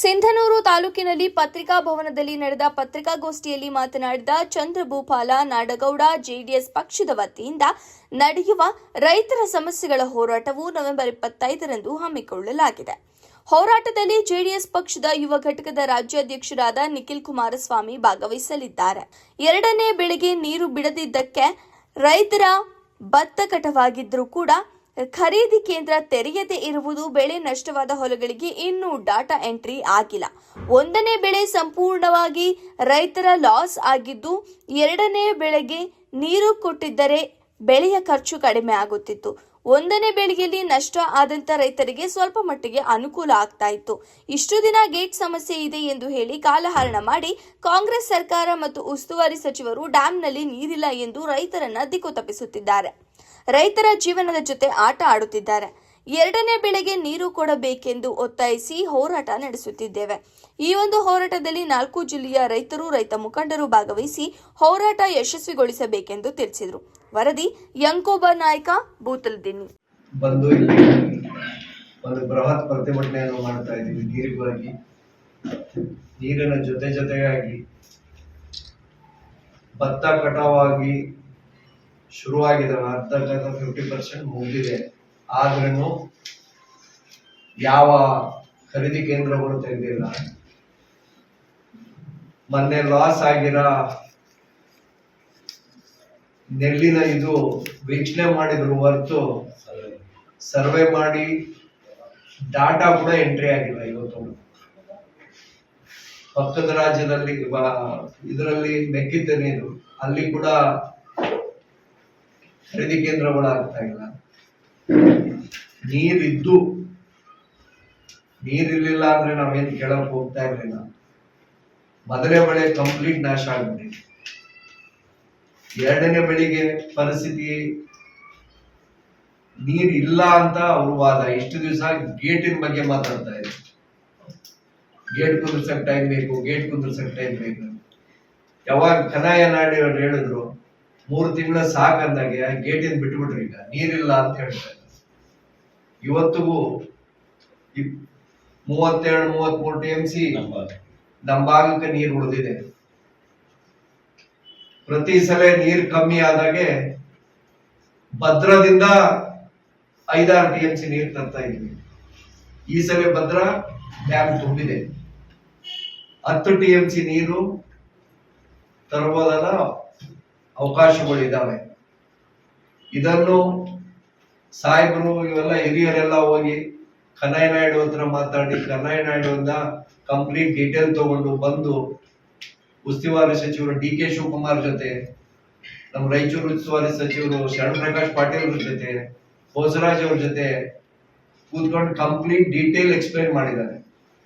ಸಿಂಧನೂರು ತಾಲೂಕಿನಲ್ಲಿ ಪತ್ರಿಕಾ ಭವನದಲ್ಲಿ ನಡೆದ ಪತ್ರಿಕಾಗೋಷ್ಠಿಯಲ್ಲಿ ಮಾತನಾಡಿದ ಚಂದ್ರಭೂಪಾಲ ನಾಡಗೌಡ, ಜೆಡಿಎಸ್ ಪಕ್ಷದ ವತಿಯಿಂದ ನಡೆಯುವ ರೈತರ ಸಮಸ್ಯೆಗಳ ಹೋರಾಟವು ನವೆಂಬರ್ ಇಪ್ಪತ್ತೈದರಂದು ಹಮ್ಮಿಕೊಳ್ಳಲಾಗಿದೆ. ಹೋರಾಟದಲ್ಲಿ ಜೆಡಿಎಸ್ ಪಕ್ಷದ ಯುವ ಘಟಕದ ರಾಜ್ಯಾಧ್ಯಕ್ಷರಾದ ನಿಖಿಲ್ ಕುಮಾರಸ್ವಾಮಿ ಭಾಗವಹಿಸಲಿದ್ದಾರೆ. ಎರಡನೇ ಬೆಳೆಗೆ ನೀರು ಬಿಡದಿದ್ದಕ್ಕೆ ರೈತರ ಭತ್ತ ಕಟವಾಗಿದ್ದರೂ ಕೂಡ ಖರೀದಿ ಕೇಂದ್ರ ತೆರೆಯದೇ ಇರುವುದು ಬೆಳೆ ನಷ್ಟವಾದ ಹೊಲಗಳಿಗೆ ಇನ್ನೂ ಡಾಟಾ ಎಂಟ್ರಿ ಆಗಿಲ್ಲ. ಒಂದನೇ ಬೆಳೆ ಸಂಪೂರ್ಣವಾಗಿ ರೈತರ ಲಾಸ್ ಆಗಿದ್ದು, ಎರಡನೇ ಬೆಳೆಗೆ ನೀರು ಕೊಟ್ಟಿದ್ದರೆ ಬೆಳೆಯ ಖರ್ಚು ಕಡಿಮೆ ಆಗುತ್ತಿತ್ತು. ಒಂದನೇ ಬೆಳೆಯಲ್ಲಿ ನಷ್ಟ ಆದಂತ ರೈತರಿಗೆ ಸ್ವಲ್ಪ ಮಟ್ಟಿಗೆ ಅನುಕೂಲ ಆಗ್ತಾ ಇತ್ತು. ಇಷ್ಟು ದಿನ ಗೇಟ್ ಸಮಸ್ಯೆ ಇದೆ ಎಂದು ಹೇಳಿ ಕಾಲಹರಣ ಮಾಡಿ ಕಾಂಗ್ರೆಸ್ ಸರ್ಕಾರ ಮತ್ತು ಉಸ್ತುವಾರಿ ಸಚಿವರು ಡ್ಯಾಂನಲ್ಲಿ ನೀರಿಲ್ಲ ಎಂದು ರೈತರನ್ನ ದಿಕ್ಕು ತಪ್ಪಿಸುತ್ತಿದ್ದಾರೆ. ರೈತರ ಜೀವನದ ಜೊತೆ ಆಟ ಆಡುತ್ತಿದ್ದಾರೆ. ಎರಡನೇ ಬೆಳೆಗೆ ನೀರು ಕೊಡಬೇಕೆಂದು ಒತ್ತಾಯಿಸಿ ಹೋರಾಟ ನಡೆಸುತ್ತಿದ್ದೇವೆ. ಈ ಒಂದು ಹೋರಾಟದಲ್ಲಿ ನಾಲ್ಕು ಜಿಲ್ಲೆಯ ರೈತರು, ರೈತ ಮುಖಂಡರು ಭಾಗವಹಿಸಿ ಹೋರಾಟ ಯಶಸ್ವಿಗೊಳಿಸಬೇಕೆಂದು ತಿಳಿಸಿದರು. ವರದಿ, ಯಂಕೋಬ ಬೂತಲ್ ಬೂತಲ್ದಿನ್ನಿ ಬಂದು ಒಂದು ಬೃಹತ್ ಪ್ರತಿಭಟನೆಯನ್ನು ಮಾಡ್ತಾ ಇದ್ದೀವಿ. ನೀರಿಗಾಗಿ, ನೀರಿನ ಜೊತೆ ಜೊತೆಯಾಗಿ ಭತ್ತ ಕಟಾವಾಗಿ ಶುರುವಾಗಿದೆ ಅರ್ಧಕ್ಕರ್ಧ ಫಿಫ್ಟಿ ಪರ್ಸೆಂಟ್ ಮುಗಿದಿದೆ. ಆದ್ರೂ ಯಾವ ಖರೀದಿ ಕೇಂದ್ರಗಳು ತೆಗೆದಿಲ್ಲ. ಮೊನ್ನೆ ಲಾಸ್ ಆಗಿರೋ ನೆಲ್ಲಿನ ಇದು ವೀಕ್ಷಣೆ ಮಾಡಿದ್ರು ಹೊರತು ಸರ್ವೆ ಮಾಡಿ ಡಾಟಾ ಕೂಡ ಎಂಟ್ರಿ ಆಗಿಲ್ಲ ಇವತ್ತು. ಪಕ್ಕದ ರಾಜ್ಯದಲ್ಲಿ ಇದರಲ್ಲಿ ಮೆಕ್ಕಿದ್ದೇನೆ ಅಲ್ಲಿ ಕೂಡ ಖರೀದಿ ಕೇಂದ್ರಗಳು ಆಗ್ತಾ ಇಲ್ಲ. ನೀರಿದ್ದು, ನೀರಿರ್ಲಿಲ್ಲ ಅಂದ್ರೆ ನಾವೇನು ಕೇಳಕ್ ಹೋಗ್ತಾ ಇರ್ಲಿಲ್ಲ. ಮೊದಲೇ ಮಳೆ ಕಂಪ್ಲೀಟ್ ನಾಶ ಆಗ್ಬಿಟ್ಟಿದೆ ಎರಡನೇ ಮಳೆಗೆ ಪರಿಸ್ಥಿತಿ ನೀರ್ ಇಲ್ಲ ಅಂತ ಅವ್ರ ವಾದ. ಇಷ್ಟು ದಿವಸ ಗೇಟಿನ ಬಗ್ಗೆ ಮಾತಾಡ್ತಾ ಇದ್ರು. ಗೇಟ್ ಕುಂದ್ರಸಕ್ ಟೈಮ್ ಬೇಕು, ಗೇಟ್ ಕುಂದ್ರಸಕ್ ಟೈಮ್ ಬೇಕು ಯಾವಾಗ ಕನಾಯ ನಾಡಿ ಅವ್ರು ಹೇಳಿದ್ರು ಮೂರು ತಿಂಗಳ ಸಾಕಂದಾಗೆ ಗೇಟಿನ ಬಿಟ್ಬಿಟ್ರಿ ಈಗ. ನೀರಿಲ್ಲ ಅಂತ ಹೇಳ್ತಾರೆ. ಇವತ್ತಿಗೂ ಮೂವತ್ತೆರಡು ಮೂವತ್ತೆರಡು, ಮೂವತ್ಮೂರು ಟಿ ಎಂ ಸಿ ನಮ್ಮ ಭಾಗಕ್ಕೆ ನೀರು ಉಳಿದಿದೆ. ಪ್ರತಿ ಸಲ ನೀರು ಕಮ್ಮಿ ಆದಾಗೆ ಭದ್ರದಿಂದ ಐದಾರು ಟಿ ಎಂ ಸಿ ನೀರು ತರ್ತಾ ಇದ್ವಿ. ಈ ಸಲ ಭದ್ರ ಡ್ಯಾಮ್ ತುಂಬಿದೆ. ಹತ್ತು ಟಿ ಎಂ ಸಿ ನೀರು ತರಬಹುದಾದ ಅವಕಾಶಗಳಿದ್ದಾವೆ. ಇದನ್ನು ಸಾಹೇಬರು ಇವೆಲ್ಲ ಹಿರಿಯರೆಲ್ಲ ಹೋಗಿ ಕನ್ನಯ್ಯ ನಾಯ್ಡು ಹತ್ರ ಮಾತಾಡಿ, ಕನ್ನಯ್ಯ ನಾಯ್ಡು ಅಂತ ಕಂಪ್ಲೀಟ್ ಡೀಟೇಲ್ ತಗೊಂಡು ಬಂದು ಉಸ್ತುವಾರಿ ಸಚಿವರು ಡಿ ಕೆ ಶಿವಕುಮಾರ್ ಜೊತೆ, ನಮ್ಮ ರಾಯಚೂರು ಉಸ್ತುವಾರಿ ಸಚಿವರು ಶರಣ್ ಪ್ರಕಾಶ್ ಪಾಟೀಲ್ ಅವ್ರ ಜೊತೆ ಹೋಸರಾಜ್ ಅವ್ರ ಜೊತೆ ಕೂತ್ಕೊಂಡು ಕಂಪ್ಲೀಟ್ ಡೀಟೇಲ್ ಎಕ್ಸ್ಪ್ಲೈನ್ ಮಾಡಿದ್ದಾರೆ.